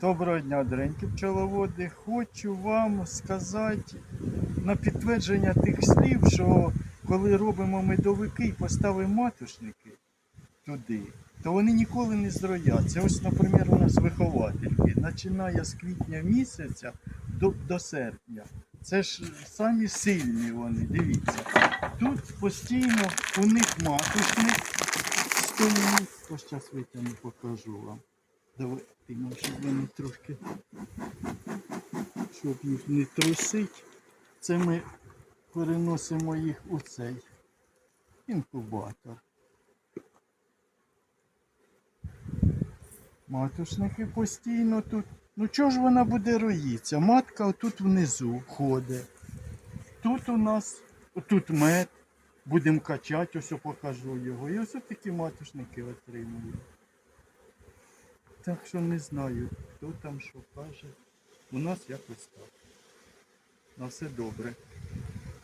Доброго дня, доренькі пчеловоди. Хочу вам сказати на підтвердження тих слів, що коли робимо медовики і поставимо матушники туди, то вони ніколи не зрояться. Ось, наприклад, у нас виховательки, починає з квітня місяця до, до серпня. Це ж самі сильні вони, дивіться. Тут постійно у них матушник. Ось зараз витягну, покажу вам. Давай, ти щоб вони трошки, щоб їх не трусить. Це ми переносимо їх у цей інкубатор. Матушники постійно тут. Ну чого ж вона буде роїться? Матка отут внизу ходить. Тут у нас, тут мед. Будемо качати, ось покажу його. І ось такі матушники отримують. Так що не знаю, хто там що каже. У нас якось так. На все добре.